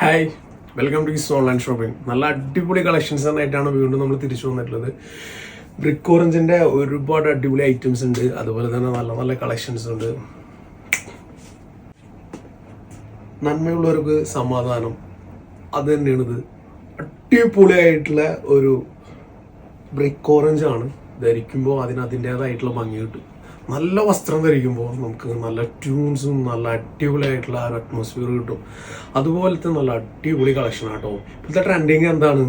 Hi welcome to ease online shopping നല്ല അടിപൊളി collections ആയിട്ടാണ് വീണ്ടും നമ്മൾ തിരിച്ചു വന്നിട്ടുള്ളത്. ബ്രിക്ക് ഓറഞ്ചിന്റെ ഒരുപാട് അടിപൊളി ഐറ്റംസ് ഉണ്ട്. അതുപോലെ തന്നെ നല്ല നല്ല കളക്ഷൻസ് ഉണ്ട്. നന്മയുള്ളവർക്ക് സമാധാനം. അത് തന്നെയാണ് ഇത് അടിപൊളിയായിട്ടുള്ള ഒരു ബ്രിക്ക് ഓറഞ്ച് ആണ്. ധരിക്കുമ്പോൾ അതിന് അതിന്റെതായിട്ടുള്ള ഭംഗി കിട്ടും. നല്ല വസ്ത്രം ധരിക്കുമ്പോൾ നമുക്ക് നല്ല ട്യൂൺസും നല്ല അടിപൊളിയായിട്ടുള്ള ആ ഒരു അറ്റ്മോസ്ഫിയർ കിട്ടും. അതുപോലത്തെ നല്ല അടിപൊളി കളക്ഷൻ ആട്ടോ. ഇപ്പോഴത്തെ ട്രെൻഡിങ് എന്താണ്?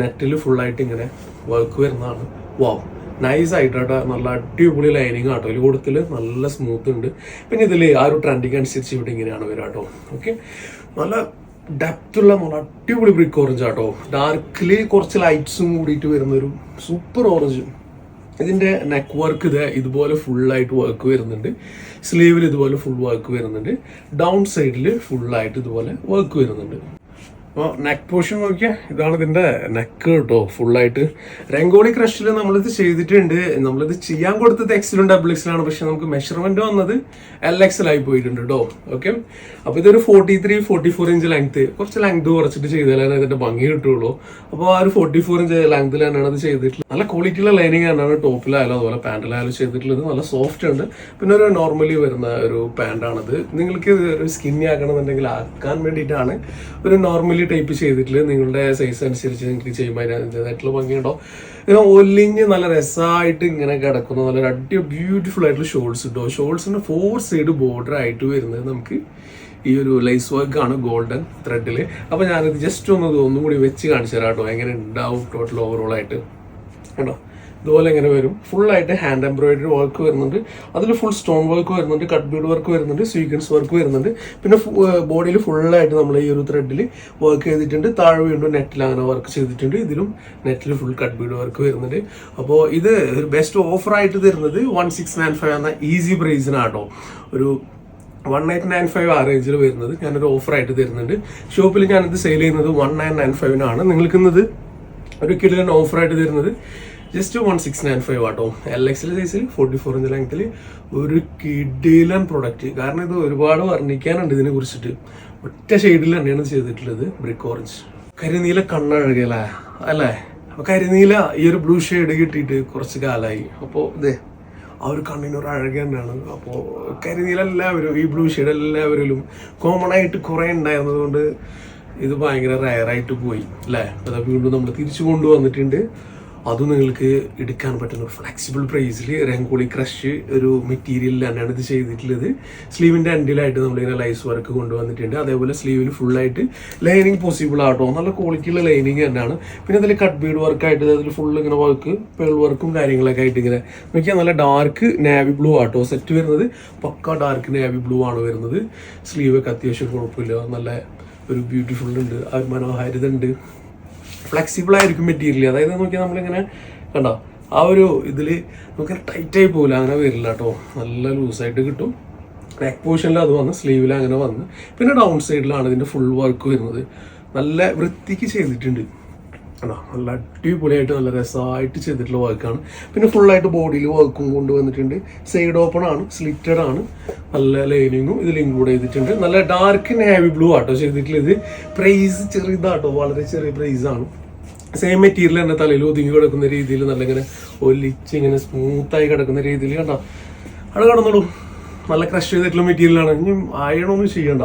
നെറ്റിൽ ഫുള്ളായിട്ട് ഇങ്ങനെ വർക്ക് വരുന്നതാണ്. വാവ് നൈസ് ആയിട്ടാട്ടോ നല്ല അടിപൊളി ലൈനിങ് ആട്ടോ. ഇതിൽ കൂടുതൽ നല്ല സ്മൂത്ത് ഉണ്ട്. പിന്നെ ഇതിൽ ആ ഒരു ട്രെൻഡിങ് അനുസരിച്ച് ഇവിടെ ഇങ്ങനെയാണ് വരിക കേട്ടോ ഓക്കെ നല്ല ഡെപ്തുള്ള നല്ല അടിപൊളി ബ്രിക്ക് ഓറഞ്ച് ആട്ടോ. ഡാർക്കിൽ കുറച്ച് ലൈറ്റ്സും കൂടിയിട്ട് വരുന്ന ഒരു സൂപ്പർ ഓറഞ്ച് ഇതിന്റെ നെക്ക് വർക്ക് ഇത് ഇതുപോലെ ഫുള്ളായിട്ട് വർക്ക് വരുന്നുണ്ട്. സ്ലീവിൽ ഇതുപോലെ ഫുൾ വർക്ക് വരുന്നുണ്ട്. ഡൗൺ സൈഡിൽ ഫുള്ളായിട്ട് ഇതുപോലെ വർക്ക് വരുന്നുണ്ട്. അപ്പോൾ നെക്ക് പോഷൻ നോക്കിയാൽ ഇതാണ് ഇതിന്റെ നെക്ക് കേട്ടോ ഫുള്ളായിട്ട് രംഗോളി ക്രഷിൽ നമ്മളിത് ചെയ്തിട്ടുണ്ട്. നമ്മളിത് ചെയ്യാൻ കൊടുത്തത് എക്സിലും ഡബിൾ എക്സിലാണ് പക്ഷെ നമുക്ക് മെഷർമെന്റ് വന്നത് എൽ എക്സിലായി പോയിട്ടുണ്ട് കേട്ടോ. ഓക്കെ അപ്പോൾ ഇതൊരു forty three forty four inch length കുറച്ച് ലെങ്ത് കുറച്ചിട്ട് ചെയ്താലാണ് ഇതിന്റെ ഭംഗി കിട്ടുള്ളൂ. അപ്പോൾ ആ ഒരു ഫോർട്ടി ഫോർ ഇഞ്ച് ലെങ്ത്തിൽ തന്നെയാണ് അത് ചെയ്തിട്ടുള്ളത്. നല്ല ക്വാളിറ്റിയുള്ള ലൈനിങ് തന്നെയാണ് ടോപ്പിലായാലും അതുപോലെ പാന്റിലായാലും ചെയ്തിട്ടുള്ളത്. നല്ല സോഫ്റ്റ് ഉണ്ട്. പിന്നെ ഒരു നോർമലി വരുന്ന ഒരു പാന്റാണിത് നിങ്ങൾക്ക് ഒരു സ്കിന്നി ആക്കണമെന്നുണ്ടെങ്കിൽ ആക്കാൻ വേണ്ടിയിട്ടാണ് ഒരു നോർമലി ടൈപ്പ് ചെയ്തിട്ടില്ല നിങ്ങളുടെ സൈസ് അനുസരിച്ച് നിങ്ങൾക്ക് ചെയ്യുമ്പോൾ അതിന്റെതായിട്ടുള്ള ഭംഗിയുണ്ടോ ഇങ്ങനെ ഒല്ലിഞ്ഞ് നല്ല രസമായിട്ട് ഇങ്ങനെ കിടക്കുന്ന. നല്ല അടി ബ്യൂട്ടിഫുൾ ആയിട്ടുള്ള ഷോൾസ് ഉണ്ടോ ഷോൾസിന് ഫോർ സൈഡ് ബോർഡർ ആയിട്ട് വരുന്നത് നമുക്ക് ഈ ഒരു ലൈസ് വർക്ക് ആണ് ഗോൾഡൻ ത്രെഡിൽ അപ്പോൾ ഞാനിത് ജസ്റ്റ് ഒന്ന് ഒന്നും കൂടി വെച്ച് കാണിച്ചു തരാം കേട്ടോ എങ്ങനെ ഉണ്ടാവും ടോട്ടൽ ഓവറോൾ ആയിട്ട്. കേട്ടോ ഇതുപോലെ ഇങ്ങനെ വരും. ഫുൾ ആയിട്ട് ഹാൻഡ് എംബ്രോയിഡറി വർക്ക് വരുന്നുണ്ട്. അതിൽ ഫുൾ സ്റ്റോൺ വർക്ക് വരുന്നുണ്ട് കട്ട് ബീഡ് വർക്ക് വരുന്നുണ്ട് സ്വീക്വൻസ് വർക്ക് വരുന്നുണ്ട്. പിന്നെ ബോഡിയിൽ ഫുള്ളായിട്ട് നമ്മൾ ഈ ഒരു ത്രെഡിൽ വർക്ക് ചെയ്തിട്ടുണ്ട്. താഴെ വീണ്ടും നെറ്റിൽ അങ്ങനെ വർക്ക് ചെയ്തിട്ടുണ്ട്. ഇതിലും നെറ്റിൽ ഫുൾ കട്ട് ബീഡ് വർക്ക് വരുന്നുണ്ട്. അപ്പോൾ ഇത് ഒരു ബെസ്റ്റ് ഓഫറായിട്ട് തരുന്നത് വൺ സിക്സ് നയൻ ഫൈവ് എന്ന ഈസി പ്രൈസിനാട്ടോ ഒരു വൺ എയ്റ്റ് നയൻ ഫൈവ് ആ റേഞ്ചിൽ വരുന്നത് ഞാനൊരു ഓഫർ ആയിട്ട് തരുന്നുണ്ട്. ഷോപ്പിൽ ഞാനിത് സെയിൽ ചെയ്യുന്നത് വൺ നയൻ നയൻ ഫൈവിനാണ് നിങ്ങൾക്ക് ഒരു കിലോ ഓഫറായിട്ട് തരുന്നത്. Just one six nine five ആട്ടോ എൽ എക്സിൽ സൈസിൽ ഫോർട്ടി ഫോർ ഇഞ്ച് ലെങ്ത്തിൽ ഒരു കിഡിലൻ പ്രൊഡക്റ്റ് കാരണം ഇത് ഒരുപാട് വർണിക്കാനുണ്ട് ഇതിനെ കുറിച്ചിട്ട്. ഒറ്റ ഷെയ്ഡിൽ തന്നെയാണ് ചെയ്തിട്ടുള്ളത് ബ്രിക്ക് ഓറഞ്ച് കരിനീല കണ്ണഴകല്ലേ? അല്ലേ? അപ്പൊ കരിനീല ഈ ഒരു ബ്ലൂ ഷെയ്ഡ് കിട്ടിയിട്ട് കുറച്ച് കാലമായി അപ്പോൾ ഇതേ ആ ഒരു കണ്ണിനൊരു അഴക തന്നെയാണ്. അപ്പോൾ കരിനീല എല്ലാവരും ഈ ബ്ലൂ ഷെയ്ഡ് എല്ലാവരിലും കോമൺ ആയിട്ട് കുറേ ഉണ്ടായിരുന്നതുകൊണ്ട് ഇത് ഭയങ്കര റയറായിട്ട് പോയി. അല്ലേ? അത് വീണ്ടും നമ്മൾ തിരിച്ചു കൊണ്ടുവന്നിട്ടുണ്ട്. അതും നിങ്ങൾക്ക് എടുക്കാൻ പറ്റുന്ന ഒരു ഫ്ലെക്സിബിൾ പ്രൈസിൽ രംഗോളി ക്രഷ് ഒരു മെറ്റീരിയൽ തന്നെയാണ് ഇത് ചെയ്തിട്ടുള്ളത്. സ്ലീവിന്റെ അൻഡിലായിട്ട് നമ്മളിങ്ങനെ ലൈസ് വർക്ക് കൊണ്ടുവന്നിട്ടുണ്ട്. അതേപോലെ സ്ലീവിൽ ഫുള്ളായിട്ട് ലൈനിങ് പോസിബിൾ ആട്ടോ. നല്ല ക്വാളിറ്റിയുള്ള ലൈനിങ് തന്നെയാണ്. പിന്നെ അതിൽ കട്ട് ബീഡ് വർക്കായിട്ട് അതിൽ ഫുൾ ഇങ്ങനെ വർക്ക് പേൾ വർക്കും കാര്യങ്ങളൊക്കെ ആയിട്ട് ഇങ്ങനെ നോക്കിയാൽ നല്ല ഡാർക്ക് നാവി ബ്ലൂ ആട്ടോ സെറ്റ് വരുന്നത്. പക്ക ഡാർക്ക് നാവി ബ്ലൂ ആണ് വരുന്നത്. സ്ലീവൊക്കെ അത്യാവശ്യം കുഴപ്പമില്ല. നല്ല ഒരു ബ്യൂട്ടിഫുൾ ഉണ്ട്. ആ മനോഹാരിത ഉണ്ട്. ഫ്ലെക്സിബിൾ ആയിരിക്കും മെറ്റീരിയൽ അതായത് നോക്കിയാൽ നമ്മളിങ്ങനെ കണ്ടോ? ആ ഒരു ഇതിൽ നമുക്ക് ടൈറ്റായി പോകില്ല അങ്ങനെ വരില്ല കേട്ടോ നല്ല ലൂസായിട്ട് കിട്ടും. ബാക്ക് പോർഷനിൽ അത് വന്ന് സ്ലീവിൽ അങ്ങനെ വന്ന്. പിന്നെ ഡൗൺ സൈഡിലാണ് ഇതിന്റെ ഫുൾ വർക്ക് വരുന്നത്. നല്ല വൃത്തിക്ക് ചെയ്തിട്ടുണ്ട്. ആണോ നല്ല അടിപൊളിയായിട്ട് നല്ല രസമായിട്ട് ചെയ്തിട്ടുള്ള വർക്കാണ് പിന്നെ ഫുള്ളായിട്ട് ബോഡിയിൽ വർക്കും കൊണ്ടുവന്നിട്ടുണ്ട് സൈഡ് ഓപ്പൺ ആണ് സ്ലിറ്റഡ് ആണ്. നല്ല ലൈനിങ്ങും ഇതിൽ ഇൻക്ലൂഡ് ചെയ്തിട്ടുണ്ട്. നല്ല ഡാർക്ക് നേവി ബ്ലൂ ആട്ടോ ചെയ്തിട്ടുള്ളത്. പ്രൈസ് ചെറിയതാട്ടോ വളരെ ചെറിയ പ്രൈസ് ആണ്. സെയിം മെറ്റീരിയൽ തന്നെ തലയിൽ ഒതുങ്ങി കിടക്കുന്ന രീതിയിൽ നല്ല ഇങ്ങനെ ഒലിച്ച് ഇങ്ങനെ സ്മൂത്തായി കിടക്കുന്ന രീതിയിൽ കണ്ടോ? അവിടെ കിടന്നോളൂ. നല്ല ക്രഷ് ചെയ്തിട്ടുള്ള മെറ്റീരിയലാണ് ഇനി അയണൊന്നും ചെയ്യണ്ട.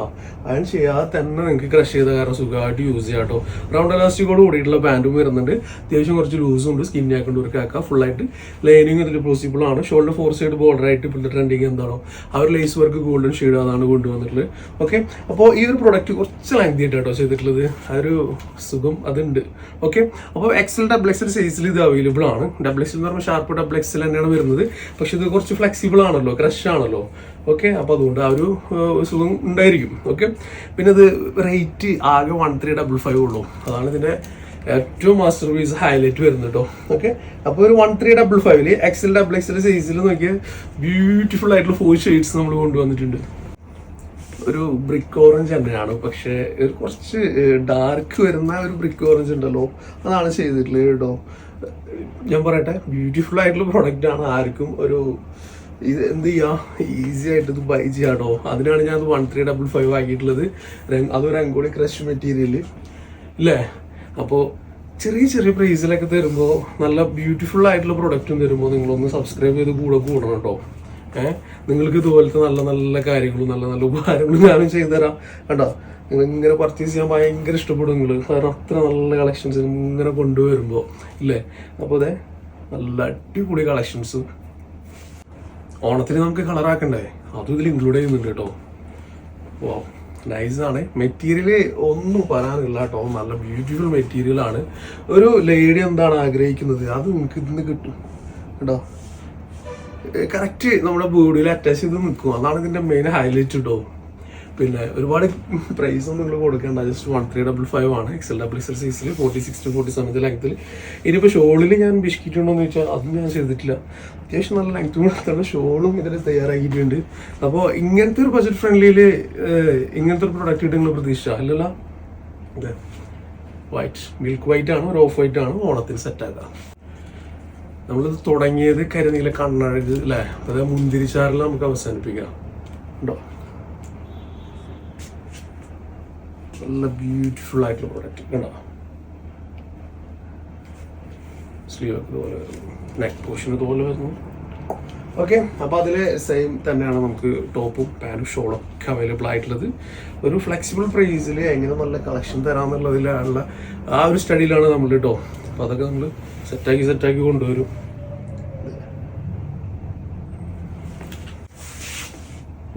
അയൺ ചെയ്യാതെ തന്നെ നിങ്ങൾക്ക് ക്രഷ് ചെയ്ത കാരണം സുഖമായിട്ട് യൂസ് ചെയ്യാം കേട്ടോ റൗണ്ട് എലാസ്റ്റിക്കോട് കൂടിയിട്ടുള്ള പാന്റും വരുന്നുണ്ട്. അത്യാവശ്യം കുറച്ച് ലൂസും ഉണ്ട്. സ്കിൻ ആക്കൊണ്ട് ഒരു കാക്ക ഫുള്ളായിട്ട് ലൈനിങ് ഇതിൽ പോസിബിൾ ആണ്. ഷോൾഡർ ഫോർ സൈഡ് ബോർഡർ ആയിട്ട് ഇപ്പോഴത്തെ ട്രെൻഡിങ് എന്താണോ. അവർ ലേസ് വർക്ക് ഗോൾഡൻ ഷെയ്ഡ് അതാണ് കൊണ്ടുവന്നിട്ടുള്ളത്. ഓക്കെ അപ്പോൾ ഈ ഒരു പ്രൊഡക്റ്റ് കുറച്ച് ലാങ്ക് ആയിട്ട് കേട്ടോ ചെയ്തിട്ടുള്ളത്. ആ ഒരു സുഖം അതുണ്ട്. ഓക്കെ അപ്പോൾ എക്സൽ ഡബിൾ എക്സൽ സൈസിൽ ഇത് അവൈലബിൾ ആണ്. ഡബിൾ എക്സൽ എന്ന് പറയുമ്പോൾ ഷാർപ്പ് ഡബിൾ എക്സൽ തന്നെയാണ് വരുന്നത്. പക്ഷേ ഇത് കുറച്ച് ഫ്ലെക്സിബിൾ ആണല്ലോ. ക്രഷ് ആണല്ലോ. ഓക്കെ അപ്പോൾ അതുകൊണ്ട് ആ ഒരു സുഖം ഉണ്ടായിരിക്കും. ഓക്കെ? പിന്നെ ഇത് റേറ്റ് ആകെ വൺ ത്രീ ഡബിൾ ഫൈവ് ഉള്ളൂ. അതാണ് ഇതിന്റെ ഏറ്റവും മാസ്റ്റർ പീസ് ഹൈലൈറ്റ് വരുന്നത് കേട്ടോ ഓക്കെ? അപ്പോൾ ഒരു വൺ ത്രീ ഡബിൾ ഫൈവിൽ എക്സൽ ഡബിൾ എക്സൽ സൈസിൽ നോക്കിയ ബ്യൂട്ടിഫുൾ ആയിട്ടുള്ള ഫോർ ഷെയ്ഡ്സ് നമ്മൾ കൊണ്ടുവന്നിട്ടുണ്ട്. ഒരു ബ്രിക്ക് ഓറഞ്ച് തന്നെയാണ്. പക്ഷേ കുറച്ച് ഡാർക്ക് വരുന്ന ഒരു ബ്രിക്ക് ഓറഞ്ച് ഉണ്ടല്ലോ. അതാണ് ചെയ്തിട്ടുള്ളത് കേട്ടോ ഞാൻ പറയട്ടെ ബ്യൂട്ടിഫുൾ ആയിട്ടുള്ള പ്രൊഡക്റ്റ് ആണ് ആർക്കും ഒരു ഇത് എന്ത് ചെയ്യാ? ഈസി ആയിട്ട് ഇത് ബൈ ചെയ്യാട്ടോ. അതിനാണ് ഞാൻ വൺ ത്രീ ഡബിൾ ഫൈവ് ആക്കിയിട്ടുള്ളത്. അതൊരു രംഗോളി ക്രഷ് മെറ്റീരിയൽ അല്ലേ അപ്പോൾ ചെറിയ ചെറിയ പ്രൈസിലൊക്കെ തരുമ്പോൾ നല്ല ബ്യൂട്ടിഫുൾ ആയിട്ടുള്ള പ്രൊഡക്റ്റും തരുമ്പോൾ നിങ്ങളൊന്ന് സബ്സ്ക്രൈബ് ചെയ്ത് കൂടെ കൂടണം കേട്ടോ. ഏഹ് നിങ്ങൾക്ക് ഇതുപോലത്തെ നല്ല നല്ല കാര്യങ്ങളും നല്ല നല്ല ഉപകാരങ്ങളും ഞാനും ചെയ്തു തരാം കേട്ടോ നിങ്ങൾ ഇങ്ങനെ പർച്ചേസ് ചെയ്യാൻ ഭയങ്കര ഇഷ്ടപ്പെടും നിങ്ങൾ കാരണം അത്ര നല്ല കളക്ഷൻസ് ഇങ്ങനെ കൊണ്ടുവരുമ്പോൾ ഇല്ലേ? അപ്പോൾ അതെ നല്ല അടിപൊളി കളക്ഷൻസ് ഓണത്തിന് നമുക്ക് കളറാക്കണ്ടേ അതും ഇതിൽ ഇൻക്ലൂഡ് ചെയ്യുന്നുണ്ട് കേട്ടോ. ഓ നൈസ് ആണ്. മെറ്റീരിയൽ ഒന്നും പറയാനില്ല കേട്ടോ. നല്ല ബ്യൂട്ടിഫുൾ മെറ്റീരിയൽ ആണ്. ഒരു ലേഡി എന്താണ് ആഗ്രഹിക്കുന്നത്? അത് നിങ്ങൾക്ക് ഇതിന് കിട്ടും. കേട്ടോ? കറക്റ്റ് നമ്മുടെ ബോഡിയിൽ അറ്റാച്ച് ചെയ്ത് നിൽക്കും. അതാണ് ഇതിന്റെ മെയിൻ ഹൈലൈറ്റ് കേട്ടോ പിന്നെ ഒരുപാട് പ്രൈസ് ഒന്നും നിങ്ങൾ കൊടുക്കേണ്ട. Just one three double five ആണ്. എക്സൽ ഡബിൾ എക്സൽ സൈസിൽ ഫോർട്ടി സിക്സ് ടു ഫോർട്ടി സെവന്റെ ലെങ്ത്തിൽ ഇനിയിപ്പോൾ ഷോളിൽ ഞാൻ ബിസ്ക്കറ്റ് എന്ന് ചോദിച്ചാൽ അതും ഞാൻ ചെയ്തിട്ടില്ല. അത്യാവശ്യം നല്ല ലെങ്ത് കൊടുത്താണ് ഷോളും ഇതിൽ തയ്യാറാക്കിയിട്ടുണ്ട്. അപ്പോൾ ഇങ്ങനത്തെ ഒരു ബജറ്റ് ഫ്രണ്ട്ലിയിൽ ഇങ്ങനത്തെ ഒരു പ്രൊഡക്റ്റ് കിട്ടും നിങ്ങൾ പ്രതീക്ഷിച്ച? അല്ലല്ല? അതെ വൈറ്റ് മിൽക്ക് വൈറ്റ് ആണ് ഒരു ഓഫ് വൈറ്റ് ആണ് ഓണത്തിന് സെറ്റാക്കുക നമ്മളിത് തുടങ്ങിയത് കരുനീല കണ്ണഴക് അല്ലേ അതായത് മുന്തിരിച്ചാറിൽ നമുക്ക് അവസാനിപ്പിക്കാം. ഉണ്ടോ? നല്ല ബ്യൂട്ടിഫുൾ ആയിട്ടുള്ള പ്രോഡക്റ്റ് കണ്ടോ സ്ലീവ് ഇതുപോലെ വരുന്നു. നെക്ക് പോർഷൻ ഇതുപോലെ വരുന്നു. ഓക്കെ അപ്പോൾ അതിൽ സെയിം തന്നെയാണ് നമുക്ക് ടോപ്പും പാനും ഷോളും ഒക്കെ അവൈലബിൾ ആയിട്ടുള്ളത്. ഒരു ഫ്ലെക്സിബിൾ പ്രൈസിൽ എങ്ങനെ നല്ല കളക്ഷൻ തരാമെന്നുള്ളതിലുള്ള ആ ഒരു സ്റ്റഡിയിലാണ് നമ്മൾ കേട്ടോ അപ്പോൾ അതൊക്കെ നമ്മൾ സെറ്റാക്കി സെറ്റാക്കി കൊണ്ടുവരും.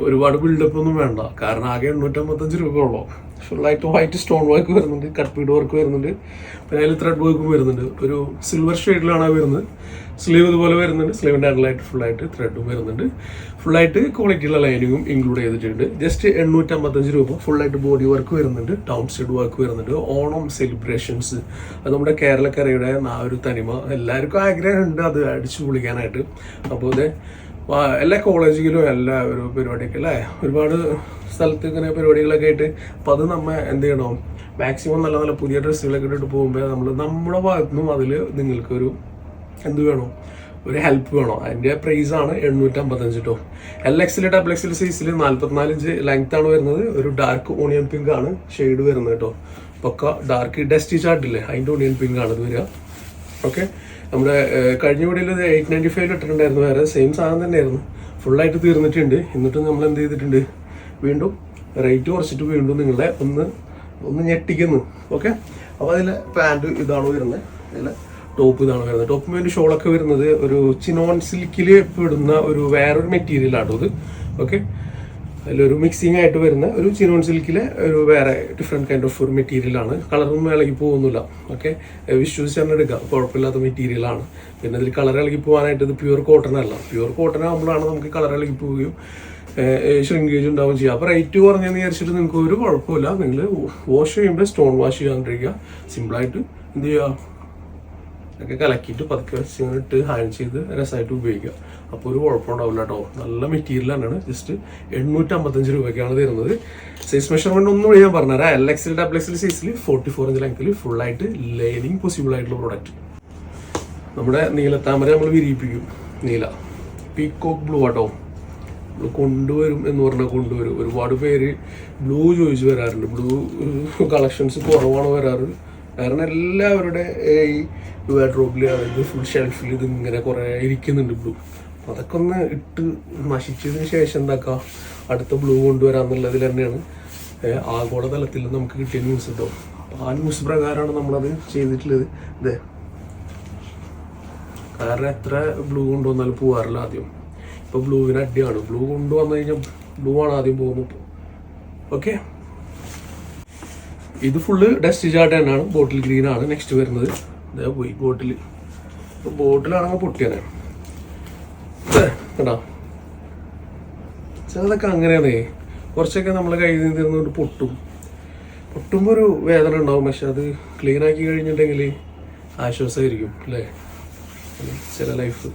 ഒരുപാട് ബിൽഡപ്പ് ഒന്നും വേണ്ട. കാരണം ആകെ എണ്ണൂറ്റമ്പത്തഞ്ച് രൂപ ഉള്ളൂ. ഫുള്ളായിട്ട് വൈറ്റ് സ്റ്റോൺ വർക്ക് വരുന്നുണ്ട് കട്ട് ബീഡ് വർക്ക് വരുന്നുണ്ട്. പിന്നെ അതിൽ ത്രെഡ് വർക്കും വരുന്നുണ്ട്. ഒരു സിൽവർ ഷെയ്ഡിലാണ് വരുന്നത്. സ്ലീവ് ഇതുപോലെ വരുന്നുണ്ട്. സ്ലീവിന്റെ അടലായിട്ട് ഫുള്ളായിട്ട് ത്രെഡും വരുന്നുണ്ട്. ഫുള്ളായിട്ട് ക്വാളിറ്റിയുള്ള ലൈനിങ്ങും ഇൻക്ലൂഡ് ചെയ്തിട്ടുണ്ട്. ജസ്റ്റ് എണ്ണൂറ്റമ്പത്തഞ്ച് രൂപ ഫുള്ളായിട്ട് ബോഡി വർക്ക് വരുന്നുണ്ട്. ടൗൺ സൈഡ് വർക്ക് വരുന്നുണ്ട്. ഓണം സെലിബ്രേഷൻസ് അത് നമ്മുടെ കേരളക്കരയുടെ ആ ഒരു തനിമ. എല്ലാവർക്കും ആഗ്രഹമുണ്ട് അത് അടിച്ചു പൊളിക്കാനായിട്ട് അപ്പോൾ വാ- എല്ലാ കോളേജിലും എല്ലാ ഒരു പരിപാടിയൊക്കെ അല്ലേ? ഒരുപാട് സ്ഥലത്ത് ഇങ്ങനെ പരിപാടികളൊക്കെ ആയിട്ട്. അപ്പോൾ അത് നമ്മ എന്ത് ചെയ്യണം? മാക്സിമം നല്ല നല്ല പുതിയ ഡ്രസ്സുകളൊക്കെ ഇട്ടിട്ട് പോകുമ്പോൾ നമ്മൾ നമ്മുടെ ഭാഗത്തു നിന്നും അതിൽ നിങ്ങൾക്കൊരു എന്ത് വേണം? ഒരു ഹെൽപ്പ് വേണം. അതിന്റെ പ്രൈസ് ആണ് എണ്ണൂറ്റമ്പത്തഞ്ച് കേട്ടോ എൽ എക്സിൽ ഡബിൾ എക്സിൽ സൈസിൽ നാൽപ്പത്തിനാല് ഇഞ്ച് ലെങ്ത് ആണ് വരുന്നത്. ഒരു ഡാർക്ക് ഓണിയൻ പിങ്ക് ആണ് ഷെയ്ഡ് വരുന്നത് കേട്ടോ പൊക്ക ഡാർക്ക് ഡസ്റ്റി ചാർട്ടില്ലേ അതിന്റെ ഓണിയൻ പിങ്ക് ആണ് ഇത് വരിക. ഓക്കെ. നമ്മുടെ കഴിഞ്ഞ വീഡിയോയിൽ ഇത് എയ്റ്റ് നയന്റി ഫൈവ് ഇട്ടിട്ടുണ്ടായിരുന്നു. വേറെ സെയിം സാധനം തന്നെയായിരുന്നു. ഫുള്ളായിട്ട് തീർന്നിട്ടുണ്ട്. എന്നിട്ടും നമ്മൾ എന്ത് ചെയ്തിട്ടുണ്ട്? വീണ്ടും റേറ്റ് കുറച്ചിട്ട് വീണ്ടും നിങ്ങളെ ഒന്ന് ഒന്ന് ഞെട്ടിക്കുന്നു. ഓക്കെ. അപ്പോൾ അതിൽ പാന്റ് ഇതാണ് വരുന്നത് അതിൽ ടോപ്പ് ഇതാണ് വരുന്നത് ടോപ്പ് വേണ്ടി ഷോളൊക്കെ വരുന്നത് ഒരു ചിനോൺ സിൽക്കിൽ പെടുന്ന ഒരു വേറൊരു മെറ്റീരിയലാണ് ഇത്? ഓക്കെ. അതിലൊരു മിക്സിംഗ് ആയിട്ട് വരുന്ന ഒരു ചിനോൺ സിൽക്കിലെ ഒരു വേറെ ഡിഫറെന്റ് കൈൻഡ് ഓഫ് ഒരു മെറ്റീരിയലാണ് കളറും ഇളകി പോകുന്നില്ല. ഓക്കെ വിശ്വസിച്ച് തന്നെ എടുക്കാം കുഴപ്പമില്ലാത്ത മെറ്റീരിയലാണ് പിന്നെ ഇതിൽ കളർ ഇളകി പോകാനായിട്ട് ഇത് പ്യുവർ കോട്ടൺ അല്ല. പ്യുവർ കോട്ടൺ ആകുമ്പോഴാണ് നമുക്ക് കളർ ഇളകി പോവുകയും ഷ്രിങ്കേജ് ഉണ്ടാവുകയും ചെയ്യുക അപ്പോൾ റേറ്റ് കുറഞ്ഞെന്ന് വിചാരിച്ചിട്ട് നിങ്ങൾക്ക് ഒരു കുഴപ്പമില്ല. നിങ്ങൾ വാഷ് ചെയ്യുമ്പോൾ സ്റ്റോൺ വാഷ് ചെയ്യാണ്ടിരിക്കുക. സിമ്പിളായിട്ട് എന്ത് ചെയ്യുക? ഒക്കെ കലക്കിയിട്ട് പതുക്കെ വെച്ച് ഇങ്ങനെ ഇട്ട് ഹാൻഡ് ചെയ്ത് രസമായിട്ട് ഉപയോഗിക്കുക. അപ്പോൾ ഒരു കുഴപ്പമുണ്ടാവില്ല കേട്ടോ. നല്ല മെറ്റീരിയൽ തന്നെയാണ്. ജസ്റ്റ് എണ്ണൂറ്റമ്പത്തഞ്ച് രൂപയ്ക്കാണ് തരുന്നത്. സൈസ് മെഷർമെന്റ് ഒന്നും ഞാൻ പറഞ്ഞുതരാം. എൽ എക്സിൽ ഡബിൾ എക്സിൽ സൈസിൽ ഫോർട്ടി ഫോർ ഇഞ്ച് ലെങ്ത്തിൽ ഫുള്ളായിട്ട് ലൈനിങ് പോസിബിൾ ആയിട്ടുള്ള പ്രോഡക്റ്റ് നമ്മുടെ നീലത്താമര നമ്മൾ വിരിയിപ്പിക്കും. നീല. പീക്കോക്ക് ബ്ലൂ ആട്ടോ. കൊണ്ടുവരും എന്ന് പറഞ്ഞാൽ കൊണ്ടുവരും. ഒരുപാട് പേര് ബ്ലൂ ചോദിച്ചു വരാറുണ്ട്. ബ്ലൂ കളക്ഷൻസ് കുറവാണ് വരാറ്. കാരണം എല്ലാവരുടെ ഈ വാഡ്രോബിൽ അതായത് ഫുൾ ഷെൽഫിൽ ഇത് ഇങ്ങനെ കുറേ ഇരിക്കുന്നുണ്ട് ബ്ലൂ അതൊക്കെ ഒന്ന് ഇട്ട് നശിച്ചതിന് ശേഷം എന്താക്കുക അടുത്ത ബ്ലൂ കൊണ്ടുവരാന്നുള്ളതിൽ തന്നെയാണ് ആഗോളതലത്തിൽ നമുക്ക് കിട്ടിയ ന്യൂസ് കേട്ടോ അപ്പോൾ ആ ന്യൂസ് പ്രകാരമാണ് നമ്മളത് ചെയ്തിട്ടുള്ളത്. ഇതേ കാരണം എത്ര ബ്ലൂ കൊണ്ടുവന്നാലും പോവാറില്ല ആദ്യം. ഇപ്പൊ ബ്ലൂവിന് അടിയാണ്. ബ്ലൂ കൊണ്ടുവന്നു കഴിഞ്ഞാൽ ബ്ലൂ ആണ് ആദ്യം പോകുന്നത് ഓക്കെ ഇത് ഫുള്ള് ഡസ്റ്റ് ചാർട്ട് തന്നെയാണ്. ബോട്ടിൽ ഗ്രീൻ ആണ് നെക്സ്റ്റ് വരുന്നത്. ഇതേ പോയി ബോട്ടിൽ ബോട്ടിലാണെങ്കിൽ പൊട്ടിയാണ് കേട്ടോ ചിലതൊക്കെ അങ്ങനെയാണേ. കുറച്ചൊക്കെ നമ്മൾ കയ്യിൽ നിന്ന് തീർന്നുകൊണ്ട് പൊട്ടും. പൊട്ടുമ്പോൾ ഒരു വേദന ഉണ്ടാവും. പക്ഷെ അത് ക്ലീൻ ആക്കി കഴിഞ്ഞിട്ടുണ്ടെങ്കിൽ ആശ്വാസമായിരിക്കും അല്ലേ? ചില ലൈഫ്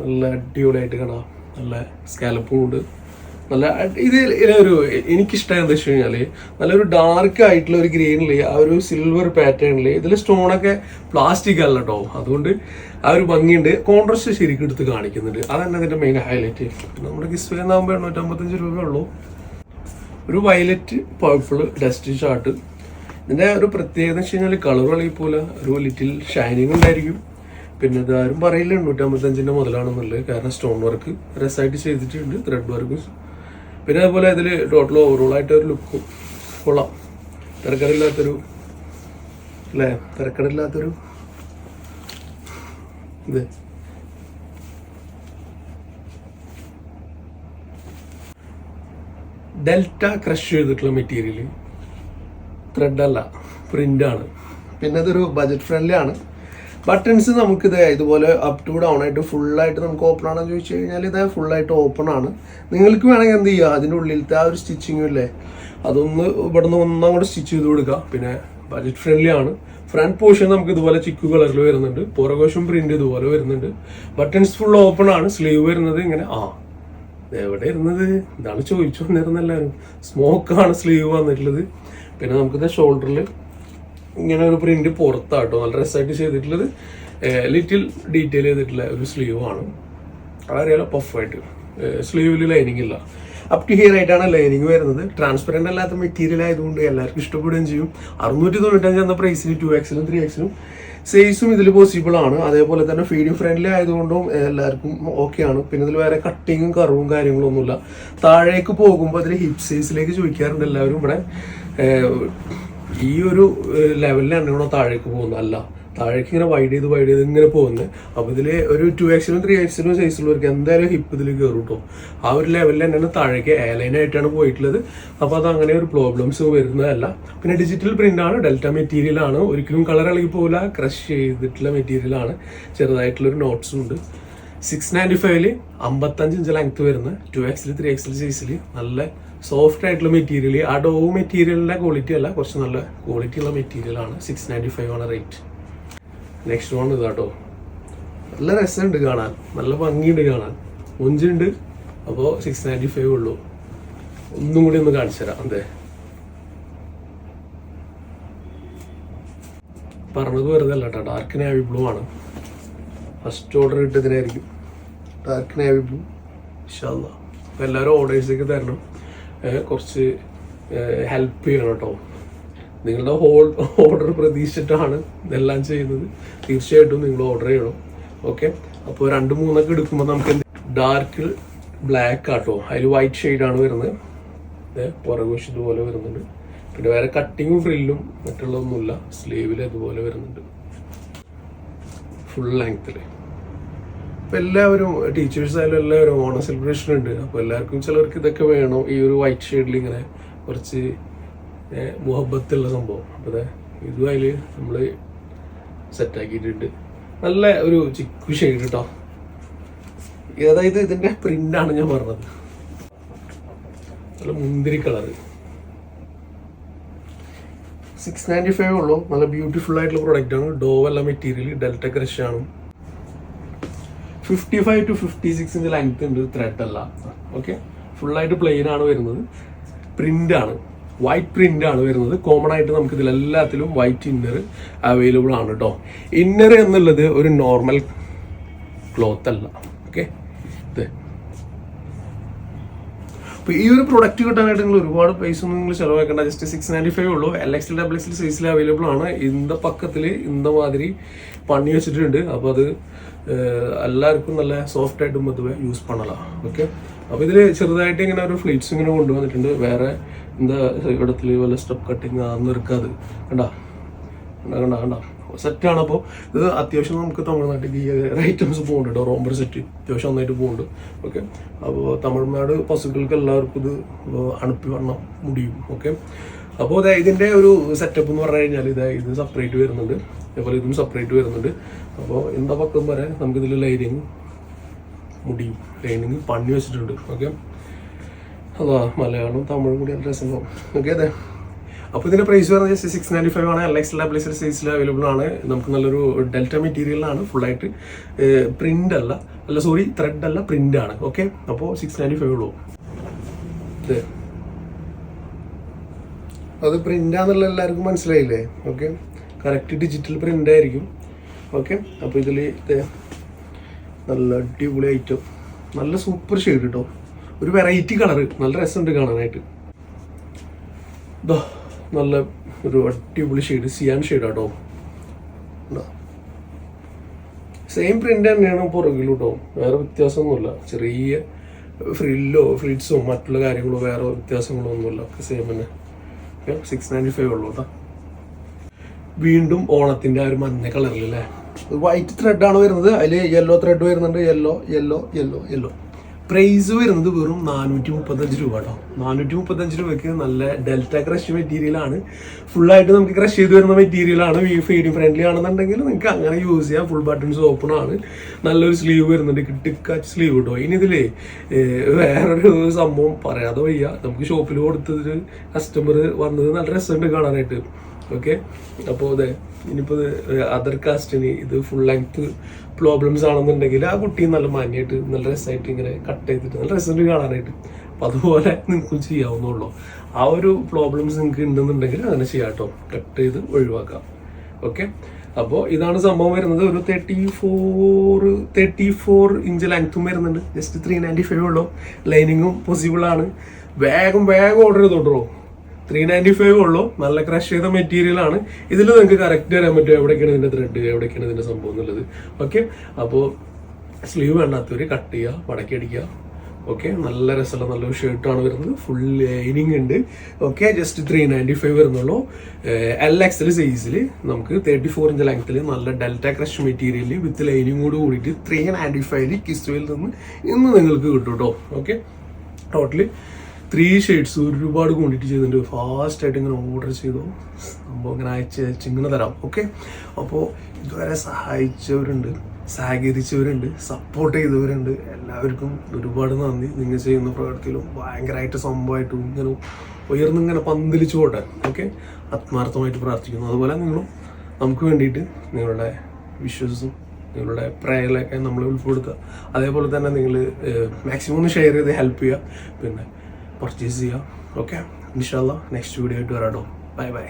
നല്ല അടിപൊളിയായിട്ട് കാണാം. നല്ല സ്കാലപ്പും ഉണ്ട്. നല്ല ഇത് ഒരു എനിക്കിഷ്ടം എന്താ വെച്ച് കഴിഞ്ഞാൽ നല്ലൊരു ഡാർക്ക് ആയിട്ടുള്ള ഒരു ഗ്രീനിൽ ആ ഒരു സിൽവർ പാറ്റേണിൽ ഇതിൽ സ്റ്റോണൊക്കെ പ്ലാസ്റ്റിക് അല്ല കേട്ടോ അതുകൊണ്ട് ആ ഒരു ഭംഗിയുണ്ട്. കോൺട്രസ്റ്റ് ശരിക്കും എടുത്ത് കാണിക്കുന്നുണ്ട്. അതന്നെ അതിന്റെ മെയിൻ ഹൈലൈറ്റ് നമ്മുടെ കിസ് എന്നാകുമ്പോൾ എണ്ണൂറ്റമ്പത്തഞ്ച് രൂപയേ ഉള്ളൂ. ഒരു വയലറ്റ് പർപ്പിൾ ഡസ്റ്റ് ഷാർട്ട് ഇതിന്റെ ഒരു പ്രത്യേകത വെച്ച് കഴിഞ്ഞാൽ കളർ കളി പോലെ ഒരു ലിറ്റിൽ ഷൈനിങ് ഉണ്ടായിരിക്കും. പിന്നെ ഇതാരും പറയില്ല എണ്ണൂറ്റമ്പത്തഞ്ചിന്റെ മുതലാണെന്നുള്ളത്. കാരണം സ്റ്റോൺ വർക്ക് രസമായിട്ട് ചെയ്തിട്ടുണ്ട്. ത്രെഡ് വർക്ക് പിന്നെ അതുപോലെ ഇതിൽ ടോട്ടൽ ഓവറോൾ ആയിട്ട് ഒരു ലുക്കും കൊള്ളാം. തിരക്കടില്ലാത്തൊരു അല്ലേ? തിരക്കടില്ലാത്തൊരു ഇത്. ഡെൽറ്റ ക്രഷ് ചെയ്തിട്ടുള്ള മെറ്റീരിയൽ ത്രെഡല്ല ആണ്. പിന്നെ അതൊരു ബജറ്റ് ഫ്രണ്ട്ലി ആണ്. ബട്ടൺസ് നമുക്ക് ഇതേ ഇതുപോലെ അപ് ടു ഡൗൺ ആയിട്ട് ഫുൾ ആയിട്ട് നമുക്ക് ഓപ്പൺ ആണെന്ന് ചോദിച്ചു കഴിഞ്ഞാൽ ഇത് ഫുൾ ആയിട്ട് ഓപ്പൺ ആണ്. നിങ്ങൾക്ക് വേണമെങ്കിൽ എന്ത് ചെയ്യുക അതിന്റെ ഉള്ളിലത്തെ ആ ഒരു സ്റ്റിച്ചിങ് ഇല്ലേ? അതൊന്ന് ഇവിടുന്ന് ഒന്നും കൂടെ സ്റ്റിച്ച് ചെയ്ത് കൊടുക്കുക പിന്നെ ബജറ്റ് ഫ്രണ്ട്ലി ആണ്. ഫ്രണ്ട് പോർഷൻ നമുക്ക് ഇതുപോലെ ചിക്കു കളറിൽ വരുന്നുണ്ട്. പുറകോശം പ്രിന്റ് ഇതുപോലെ വരുന്നുണ്ട്. ബട്ടൺസ് ഫുൾ ഓപ്പൺ ആണ്. സ്ലീവ് വരുന്നത് ഇങ്ങനെ ആ എവിടെ ഇരുന്നത്? ഇതാണ് ചോദിച്ചു വന്നിരുന്ന എല്ലാവരും. സ്മോക്കാണ് സ്ലീവ് വന്നിട്ടുള്ളത്. പിന്നെ നമുക്കിത് ഷോൾഡറിൽ ഇങ്ങനെ ഒരു പ്രിന്റ് പുറത്താട്ടോ. നല്ല രസമായിട്ട് ചെയ്തിട്ടുള്ളത്. ലിറ്റിൽ ഡീറ്റെയിൽ ചെയ്തിട്ടുള്ള ഒരു സ്ലീവ് ആണ്. അതറിയാലോ പഫായിട്ട് സ്ലീവിൽ ലൈനിങ് ഇല്ല. അപ് ടു ഹിയർ ആയിട്ടാണ് ലൈനിങ് വരുന്നത്. ട്രാൻസ്പെറന്റ് അല്ലാത്ത മെറ്റീരിയൽ ആയതുകൊണ്ട് എല്ലാവർക്കും ഇഷ്ടപ്പെടുകയും ചെയ്യും. അറുന്നൂറ്റി തൊണ്ണൂറ്റഞ്ച് എന്ന പ്രൈസിന് ടു എക്സിലും ത്രീ എക്സിലും സൈസും ഇതിൽ പോസിബിൾ ആണ്. അതേപോലെ തന്നെ ഫീഡിങ് ഫ്രണ്ട്ലി ആയതുകൊണ്ടും എല്ലാവർക്കും ഓക്കെ ആണ്. പിന്നെ ഇതിൽ വേറെ കട്ടിങ്ങും കറവും കാര്യങ്ങളൊന്നുമില്ല. താഴേക്ക് പോകുമ്പോൾ അതിൽ ഹിപ് സൈസിലേക്ക് ചോദിക്കാറുണ്ട് എല്ലാവരും ഇവിടെ. ഈ ഒരു ലെവലിലാണ് ഇവിടെ താഴേക്ക് പോകുന്നത്? അല്ല. താഴേക്ക് ഇങ്ങനെ വൈഡ് ചെയ്ത് വൈഡ് ചെയ്ത് ഇങ്ങനെ പോകുന്നത് അപ്പോൾ ഇതിൽ ഒരു ടു എക്സിലും ത്രീ എക്സിലും ഉള്ളവർക്ക് എന്തായാലും ഹിപ്പ് ഇതിൽ കയറും കേട്ടോ ആ ഒരു ലെവലിൽ തന്നെയാണ് താഴേക്ക് എയർലൈൻ ആയിട്ടാണ് പോയിട്ടുള്ളത്. അപ്പോൾ അത് അങ്ങനെ ഒരു പ്രോബ്ലംസ് വരുന്നതല്ല. പിന്നെ ഡിജിറ്റൽ പ്രിന്റ് ആണ്. ഡെൽറ്റ മെറ്റീരിയൽ ആണ്. ഒരിക്കലും കളർ ഇളകി പോകില്ല ക്രഷ് ചെയ്തിട്ടുള്ള മെറ്റീരിയൽ ആണ്. ചെറുതായിട്ടുള്ളൊരു നോട്ട്സും ഉണ്ട്. സിക്സ് നയന്റി ഫൈവിൽ അമ്പത്തഞ്ച് ഇഞ്ച് ലെങ്ത് വരുന്ന ടു എക്സിൽ ത്രീ എക്സിൽ സൈസിൽ നല്ല സോഫ്റ്റ് ആയിട്ടുള്ള മെറ്റീരിയൽ ആ ഡോ മെറ്റീരിയലിന്റെ ക്വാളിറ്റി അല്ല കുറച്ച് നല്ല ക്വാളിറ്റി ഉള്ള മെറ്റീരിയൽ ആണ് സിക്സ് നയന്റി ഫൈവ് ആണ് റേറ്റ് നെക്സ്റ്റ് വൺ ഇതാട്ടോ നല്ല രസമുണ്ട് കാണാൻ. നല്ല ഭംഗിയുണ്ട് കാണാൻ. മുഞ്ചുണ്ട് അപ്പോൾ സിക്സ് നയന്റി ഫൈവ് ഉള്ളൂ. ഒന്നും കൂടി ഒന്ന് കാണിച്ചു തരാം അതെ. പറഞ്ഞത് വെറുതെ അല്ല കേട്ടോ ഡാർക്ക് നേവി ബ്ലൂ ആണ്. ഫസ്റ്റ് ഓർഡർ ഇട്ടതിനായിരിക്കും. ഡാർക്ക് നേവി ബ്ലൂ അപ്പോൾ എല്ലാവരും ഓർഡേഴ്സൊക്കെ തരണം. കുറച്ച് ഹെൽപ്പ് ചെയ്യണം കേട്ടോ. നിങ്ങളുടെ ഹോൾ ഓർഡർ പ്രതീക്ഷിച്ചിട്ടാണ് ഇതെല്ലാം ചെയ്യുന്നത്. തീർച്ചയായിട്ടും നിങ്ങൾ ഓർഡർ ചെയ്യണം. ഓക്കെ അപ്പോൾ രണ്ട് മൂന്നൊക്കെ എടുക്കുമ്പോൾ നമുക്ക് ഡാർക്ക് ബ്ലാക്ക് ആട്ടോ അതിൽ വൈറ്റ് ഷെയ്ഡാണ് വരുന്നത്. പുറകുവശം ഇതുപോലെ വരുന്നുണ്ട്. പിന്നെ വേറെ കട്ടിങ്ങും ഫ്രില്ലും മറ്റുള്ളതൊന്നുമില്ല. സ്ലീവിൽ അതുപോലെ വരുന്നുണ്ട്. ഫുൾ ലെങ്ത്തിൽ ഇപ്പം എല്ലാവരും ടീച്ചേഴ്സ് ആയാലും എല്ലാവരും ഓണ സെലിബ്രേഷൻ ഉണ്ട്. അപ്പോൾ എല്ലാവർക്കും ചിലർക്ക് ഇതൊക്കെ വേണം. ഈ ഒരു വൈറ്റ് ഷെയ്ഡിൽ ഇങ്ങനെ കുറച്ച് മുഹബത്തുള്ള സംഭവം. അപ്പോൾ ഇതും അതിൽ നമ്മൾ സെറ്റാക്കിയിട്ടുണ്ട് നല്ല ഒരു ചിക്കു ഷെയ്ഡ് കേട്ടോ അതായത് ഇതിന്റെ പ്രിന്റാണ് ഞാൻ പറഞ്ഞത്. നല്ല മുന്തിരി കളർ സിക്സ് നയന്റി ഫൈവ് ഉള്ളൂ. നല്ല ബ്യൂട്ടിഫുൾ ആയിട്ടുള്ള പ്രൊഡക്റ്റ് ആണ്. ഡോവ് അല്ല മെറ്റീരിയൽ ഡെൽറ്റ ക്രഷ് ആണ്. ഫിഫ്റ്റി ഫൈവ് ടു ഫിഫ്റ്റി സിക്സിന്റെ ലെങ്ത് ഉണ്ട് ത്രെഡ് അല്ല. ഓക്കെ ഫുള്ളായിട്ട് പ്ലെയിൻ ആണ് വരുന്നത്. പ്രിന്റ് ആണ്. വൈറ്റ് പ്രിന്റ് ആണ് വരുന്നത്. കോമൺ ആയിട്ട് നമുക്ക് ഇതിൽ എല്ലാത്തിലും വൈറ്റ് ഇന്നർ അവൈലബിൾ ആണ് കേട്ടോ ഇന്നർ എന്നുള്ളത് ഒരു നോർമൽ ക്ലോത്ത് അല്ല. ഓക്കെ ഇത്. അപ്പോൾ ഈ ഒരു പ്രൊഡക്റ്റ് കിട്ടാനായിട്ട് നിങ്ങൾ ഒരുപാട് പൈസ ഒന്നും നിങ്ങൾ ചിലവാക്കേണ്ട. ജസ്റ്റ് സിക്സ് നയന്റി ഫൈവ് ഉള്ളൂ എൽ എക്സിൽ ഡബിൾ എക്സിൽ സൈസിൽ അവൈലബിൾ ആണ്. ഇന്ത പക്കത്തിൽ ഇന്ത മാതിരി പണി വെച്ചിട്ടുണ്ട്. അപ്പോൾ അത് എല്ലാവർക്കും നല്ല സോഫ്റ്റ് ആയിട്ട് പൊതുവെ യൂസ് പണലാണ് ഓക്കെ അപ്പോൾ ഇതിൽ ചെറുതായിട്ട് ഇങ്ങനെ ഒരു ഫ്ലീറ്റ്സ് ഇങ്ങനെ കൊണ്ടുവന്നിട്ടുണ്ട്. വേറെ എന്താ ഇടത്തിൽ വല്ല സ്റ്റെപ്പ് കട്ടിങ് ആണെന്ന് എടുക്കാതെ. കണ്ടാ? കണ്ട കണ്ട കണ്ട? സെറ്റാണ് അപ്പോൾ ഇത് അത്യാവശ്യം നമുക്ക് തമിഴ്നാട്ടിൽ ഈ ഐറ്റംസ് പോകുന്നുണ്ട് റോംബർ സെറ്റ് അത്യാവശ്യം നന്നായിട്ട് പോകുന്നുണ്ട് ഓക്കെ അപ്പോൾ തമിഴ്നാട് പശുക്കൾക്ക് എല്ലാവർക്കും ഇത് അണുപ്പി വണ്ണം മുടിയും. ഓക്കെ അപ്പോൾ ഇതാ ഇതിന്റെ ഒരു സെറ്റപ്പ് എന്ന് പറഞ്ഞു കഴിഞ്ഞാൽ ഇതാ ഇത് സെപ്പറേറ്റ് വരുന്നുണ്ട്. അതേപോലെ ഇതും സെപ്പറേറ്റ് വരുന്നുണ്ട്. അപ്പോൾ എന്താ പക്കം വരെ നമുക്കിതിൽ ലൈനിങ് മുടിയും ലൈനിങ് പണി വെച്ചിട്ടുണ്ട്. ഓക്കെ അതാ മലയാളം തമിഴും കൂടി നല്ല രസമുണ്ടാവും. ഓക്കെ അതെ അപ്പോൾ ഇതിന്റെ പ്രൈസ് പറഞ്ഞാൽ സിക്സ് നയന്റി ഫൈവ് ആണ്. എൽ എക്സ് ലാബ്ലേസർ സൈസിൽ അവൈലബിൾ ആണ്. നമുക്ക് നല്ലൊരു ഡെൽറ്റ മെറ്റീരിയലാണ് ഫുള്ളായിട്ട് പ്രിന്റ് അല്ല. അല്ല സോറി ത്രെഡ് അല്ല പ്രിന്റ് ആണ്. ഓക്കെ അപ്പോൾ സിക്സ് നയന്റി ഫൈവ് ഉള്ളൂ. ഇത് അത് പ്രിന്റാന്നുള്ള എല്ലാവർക്കും മനസ്സിലായില്ലേ? ഓക്കെ കറക്റ്റ് ഡിജിറ്റൽ പ്രിന്റ് ആയിരിക്കും. ഓക്കെ അപ്പോൾ ഇതിൽ നല്ല അടിപൊളി ഐറ്റം നല്ല സൂപ്പർ ഷെയ്ഡ് കേട്ടോ ഒരു വെറൈറ്റി കളറ് നല്ല രസമുണ്ട് കാണാനായിട്ട്. ദാ നല്ല ഒരു അടിപൊളി ഷെയ്ഡ് സിയാൻ ഷെയ്ഡ് കേട്ടോ സെയിം പ്രിന്റ് തന്നെയാണ് പുറകിൽ കേട്ടോ വേറെ വ്യത്യാസമൊന്നുമില്ല. ചെറിയ ഫ്രില്ലോ ഫ്ലിറ്റ്സോ മറ്റുള്ള കാര്യങ്ങളോ വേറെ വ്യത്യാസങ്ങളോ ഒന്നുമില്ല ഒക്കെ സെയിം തന്നെ. സിക്സ് നയന്റി ഫൈവ് ഉള്ളൂ കേട്ടോ വീണ്ടും ഓണത്തിന്റെ ആ ഒരു മഞ്ഞ കളറിൽ അല്ലേ വൈറ്റ് ത്രെഡാണ് വരുന്നത്. അതിൽ യെല്ലോ ത്രെഡ് വരുന്നുണ്ട്. Yellow yellow yellow yellow price വരുന്നത് വെറും നാനൂറ്റി മുപ്പത്തഞ്ച് രൂപ കേട്ടോ. നാനൂറ്റി മുപ്പത്തഞ്ച് രൂപയ്ക്ക് നല്ല ഡെൽറ്റ ക്രഷ് മെറ്റീരിയൽ ആണ്. ഫുള്ളായിട്ട് നമുക്ക് ക്രഷ് ചെയ്ത് വരുന്ന മെറ്റീരിയൽ ആണ്. ഫീഡിങ് ഫ്രണ്ട്ലി ആണെന്നുണ്ടെങ്കിൽ നിങ്ങൾക്ക് അങ്ങനെ യൂസ് ചെയ്യാം. ഫുൾ ബട്ടൺസ് ഓപ്പൺ ആണ്. നല്ലൊരു സ്ലീവ് വരുന്നുണ്ട്. കിട്ടിക്കാച്ച് സ്ലീവ് കേട്ടോ ഇനി ഇതിൽ വേറൊരു സംഭവം പറയാതെ വയ്യ. നമുക്ക് ഷോപ്പിൽ കൊടുത്തത് കസ്റ്റമർ വന്നത് നല്ല രസമുണ്ട് കാണാനായിട്ട്. ഓക്കെ? അപ്പോൾ അതെ ഇനിയിപ്പോൾ അതർ കാസ്റ്റിന് ഇത് ഫുൾ ലെങ്ത് പ്രോബ്ലംസ് ആണെന്നുണ്ടെങ്കിൽ ആ കുട്ടി നല്ല മാന്യമായിട്ട് നല്ല രസമായിട്ട് ഇങ്ങനെ കട്ട് ചെയ്തിട്ട് നല്ല രസമുണ്ട് കാണാനായിട്ട്. അപ്പോൾ അതുപോലെ നിങ്ങൾക്കും ചെയ്യാവുന്നുള്ളൂ ആ ഒരു പ്രോബ്ലംസ് നിങ്ങൾക്ക് ഉണ്ടെന്നുണ്ടെങ്കിൽ അങ്ങനെ ചെയ്യാം കേട്ടോ. കട്ട് ചെയ്ത് ഒഴിവാക്കാം. ഓക്കെ? അപ്പോൾ ഇതാണ് സംഭവം വരുന്നത്. ഒരു thirty four thirty four inch ലെങ്ത്തും വരുന്നുണ്ട്. ജസ്റ്റ് ത്രീ നയന്റി ഫൈവ് ഉള്ളൂ ലൈനിങ്ങും പോസിബിൾ ആണ്. വേഗം വേഗം ഓർഡർ ചെയ്തോട്ടോ. ത്രീ നയന്റി ഫൈവ് ഉള്ളൂ. നല്ല ക്രഷ് ചെയ്ത മെറ്റീരിയൽ ആണ്. ഇതിൽ നിങ്ങൾക്ക് കറക്റ്റ് വരാൻ പറ്റും എവിടേക്കാണ് ഇതിന്റെ ത്രെഡ് എവിടേക്കാണ് ഇതിന്റെ സംഭവം എന്നുള്ളത്. ഓക്കെ അപ്പോൾ സ്ലീവ് വേണ്ടാത്തവർ കട്ട് ചെയ്യുക മടക്കി ഓക്കെ നല്ല രസമുള്ള നല്ലൊരു ഷർട്ടാണ് വരുന്നത്. ഫുൾ ലൈനിങ് ഉണ്ട്. Okay just three ninety five വരുന്നുള്ളൂ എൽ എക്സൽ സൈസിൽ നമുക്ക് തേർട്ടി ഫോർ ഇഞ്ച് ലെങ്ത്തിൽ നല്ല ഡെൽറ്റ ക്രഷ് മെറ്റീരിയൽ വിത്ത് ലൈനിങ്ങോട് കൂടി കൂടിയിട്ട് ത്രീ നയന്റി ഫൈവ് കിസ്റ്റോയിൽ നിന്ന് ഇന്ന് നിങ്ങൾക്ക് കിട്ടും കേട്ടോ ഓക്കെ ടോട്ടലി ത്രീ ഷെയ്ഡ്സ് ഒരുപാട് ക്വാണ്ടിറ്റി ചെയ്തിട്ടുണ്ട്. ഫാസ്റ്റ് ആയിട്ട് ഇങ്ങനെ ഓർഡർ ചെയ്തു. അപ്പോൾ ഇങ്ങനെ അയച്ച് അയച്ച് ഇങ്ങനെ തരാം. ഓക്കെ അപ്പോൾ ഇതുവരെ സഹായിച്ചവരുണ്ട് സഹകരിച്ചവരുണ്ട് സപ്പോർട്ട് ചെയ്തവരുണ്ട്. എല്ലാവർക്കും ഒരുപാട് നന്ദി. നിങ്ങൾ ചെയ്യുന്ന പ്രവർത്തിയിലും ഭയങ്കരമായിട്ട് സംഭവമായിട്ടും ഇങ്ങനെ ഉയർന്നിങ്ങനെ പന്തലിച്ചു പോട്ടെ. ഓക്കെ ആത്മാർത്ഥമായിട്ട് പ്രാർത്ഥിക്കുന്നു. അതുപോലെ നിങ്ങളും നമുക്ക് വേണ്ടിയിട്ട് നിങ്ങളുടെ വിശ്വസും നിങ്ങളുടെ പ്രയറിലൊക്കെ നമ്മൾ ഉൾപ്പെടുത്തുക. അതേപോലെ തന്നെ നിങ്ങൾ മാക്സിമം ഒന്ന് ഷെയർ ചെയ്ത് ഹെൽപ്പ് ചെയ്യുക. പിന്നെ പർച്ചേസ് ചെയ്യുക. ഓക്കെ ഇൻഷാല്ല നെക്സ്റ്റ് വീഡിയോ ആയിട്ട് വരാട്ടോ. Bye bye